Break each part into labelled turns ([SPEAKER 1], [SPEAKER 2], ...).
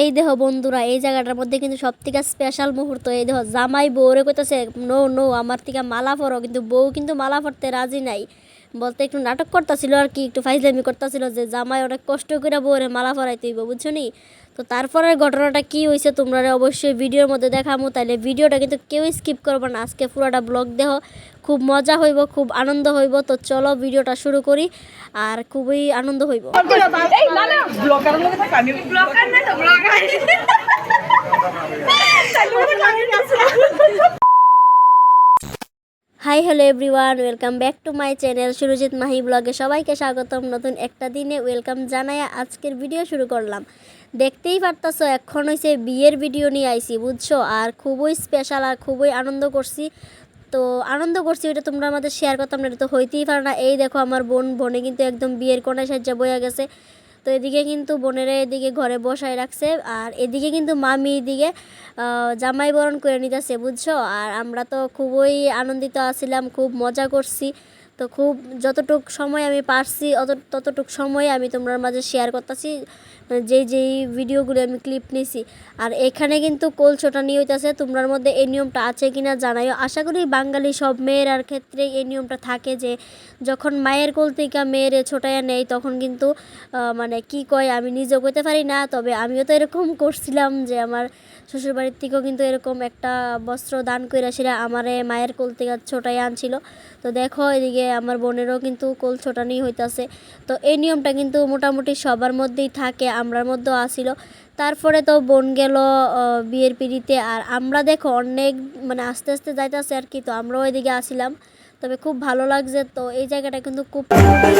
[SPEAKER 1] এই দেহ বন্ধুরা এই জায়গাটার মধ্যে কিন্তু সব থেকে স্পেশাল মুহূর্ত এই দেহ। জামাই বউরে কইতেছে নো নো আমার থেকে মালা পরো। কিন্তু বউ কিন্তু মালা পরতে রাজি নাই। বলতে একটু নাটক করতেছিল আর কি একটু ফাইজলামি করতেছিল যে জামাই অনেক কষ্ট করে বউরে মালা পরাইতে হইব বুঝছ নি তো তারপরের ঘটনাটা কি হয়েছে তোমরা অবশ্যই ভিডিওর মধ্যে দেখামু তাহলে ভিডিওটা কিন্তু কেউ স্কিপ করব না। আজকে পুরোটা ব্লগ দেহ খুব মজা হইব খুব আনন্দ হইব। তো চলো ভিডিওটা শুরু করি আর খুবই আনন্দ হইব
[SPEAKER 2] এই না না ব্লকারের লগে থাক আমি ব্লকার না তো vlogger
[SPEAKER 1] hi hello everyone, welcome back to my channel Surajit Mahi ব্লগে সবাইকে স্বাগতম। নতুন একটা দিনে ওয়েলকাম জানাই আজকের ভিডিও শুরু করলাম। দেখতেই পারতাছো, এখন হয়েছে বিয়ের ভিডিও নিয়ে আইছি, বুঝছ? আর খুবই স্পেশাল আর খুবই আনন্দ করছি। তো আনন্দ করছি ওইটা তোমরা আমাদের শেয়ার করতাম না এটা তো হইতেই পারে না। এই দেখো, আমার বোন, বোনে কিন্তু একদম বিয়ের কোনায় সাহায্য বয়ে গেছে। তো এদিকে কিন্তু বোনেরা এদিকে ঘরে বসায় রাখছে, আর এদিকে কিন্তু মামি এদিকে জামাই বরণ করে নিতেছে, বুঝছ? আর আমরা তো খুবই আনন্দিত আছিলাম, খুব মজা করছি। তো খুব যতটুক সময় আমি পারছি, অত, ততটুক সময় আমি তোমার মাঝে শেয়ার করতেছি। যেই যেই ভিডিওগুলো আমি ক্লিপ নিছি, আর এখানে কিন্তু কোলছোটা নিয়ে হইতেছে, তোমরার মধ্যে এই নিয়মটা আছে কি না জানাইও। আশা করি বাঙালি সব মেয়ের আর ক্ষেত্রে এই নিয়মটা থাকে যে, যখন মায়ের কোল থেকে মেয়ের ছোটাইয়া নেই তখন কিন্তু মানে কি কয় আমি নিজেও কইতে পারি না, তবে আমিও তো এরকম করছিলাম যে, আমার শ্বশুরবাড়ির থেকেও কিন্তু এরকম একটা বস্ত্র দান করে সেটা আমারে মায়ের কোল থেকে ছোটাই আনছিল। তো দেখো, এদিকে আমার বোনেরও কিন্তু কোল ছোটানি হইতাছে। তো এই নিয়মটা কিন্তু মোটামুটি সবার মধ্যেই থাকে। আমরার মধ্যেও আসিল। তারপরে তো বোন গেল বিয়ের পিড়িতে। আর আমরা দেখো অনেক মানে আস্তে আস্তে যাইতেছে আর কি, তো আমরাও এদিকে আসিলাম। তবে খুব ভালো লাগছে, তো এই জায়গাটা কিন্তু খুব খুবই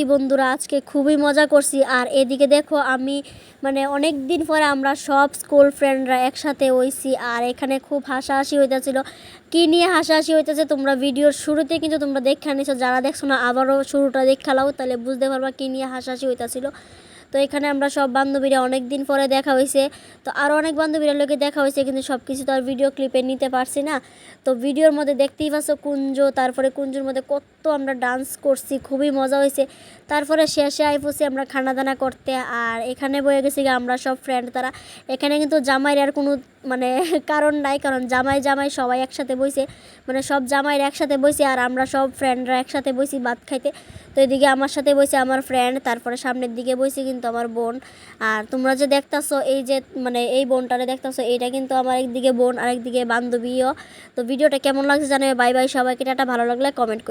[SPEAKER 1] সত্যি বন্ধুরা, আজকে খুবই মজা করছি। আর এদিকে দেখো আমি মানে অনেক দিন পরে আমরা সব স্কুল ফ্রেন্ডরা একসাথে হইছি, আর এখানে খুব হাসাহাসি হইতেছিল। কি নিয়ে হাসাহাসি হইতেছে তোমরা ভিডিওর শুরুতে কিন্তু তোমরা দেখে নিছো, যারা দেখছ না, আবারও শুরুটা দেখালাও তাহলে বুঝতে পারবা কী নিয়ে হাসাহাসি হইতেছিল। তো এখানে আমরা সব বান্ধবীরা অনেক দিন পরে দেখা হয়েছে। তো আরও অনেক বান্ধবীরা লোকে দেখা হয়েছে, কিন্তু সব কিছু তো আর ভিডিও ক্লিপে নিতে পারছি না। তো ভিডিওর মধ্যে দেখতেই পাচ্ছ কুঞ্জ, তারপরে কুঞ্জুর মধ্যে কত আমরা ডান্স করছি, খুবই মজা হয়েছে। তারপরে শেষে আইফুসি আমরা খানা দানা করতে, আর এখানে বয়ে গেছি আমরা সব ফ্রেন্ড তারা। এখানে কিন্তু জামাইয়ের আর কোনো মানে কারণ নাই, কারণ জামাই জামাই সবাই একসাথে বইছে। মানে সব জামাইরা একসাথে বইছে আর আমরা সব ফ্রেন্ডরা একসাথে বইছি ভাত খাইতে। তো এদিকে আমার সাথে বইছে আমার ফ্রেন্ড তারপরে সামনের দিকে বইছে কিন্তু আমার বোন। আর তোমরা যে দেখতাছো এই যে মানে এই বোনটারে দেখতাছো, এইটা কিন্তু আমার একদিকে বোন, আরেকদিকে বান্ধবীও। তো ভিডিওটা কেমন লাগছে জানাবে বাই বাই সবাইকে, টাটা, ভালো লাগলে কমেন্ট করো